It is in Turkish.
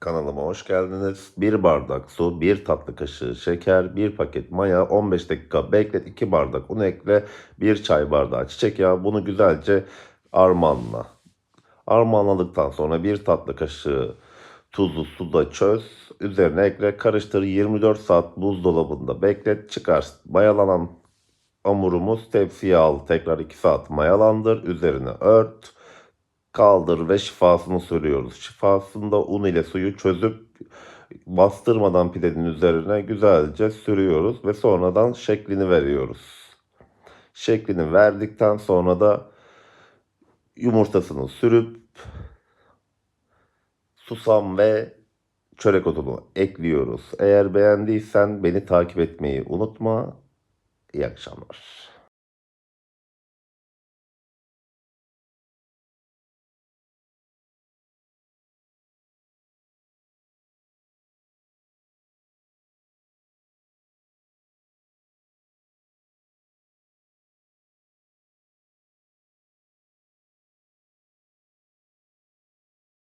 Kanalıma hoş geldiniz. 1 bardak su, 1 tatlı kaşığı şeker, 1 paket maya, 15 dakika beklet, 2 bardak un ekle, 1 çay bardağı çiçek yağı. Bunu güzelce armanla. Armanladıktan sonra 1 tatlı kaşığı tuzu suda çöz. Üzerine ekle, karıştır. 24 saat buzdolabında beklet, çıkar. Mayalanan hamurumuz tepsiye al. Tekrar 2 saat mayalandır. Üzerine ört kaldır ve şifasını sürüyoruz. Şifasında un ile suyu çözüp bastırmadan pidenin üzerine güzelce sürüyoruz ve sonradan şeklini veriyoruz. Şeklini verdikten sonra da yumurtasını sürüp susam ve çörek otunu ekliyoruz. Eğer beğendiysen beni takip etmeyi unutma. İyi akşamlar.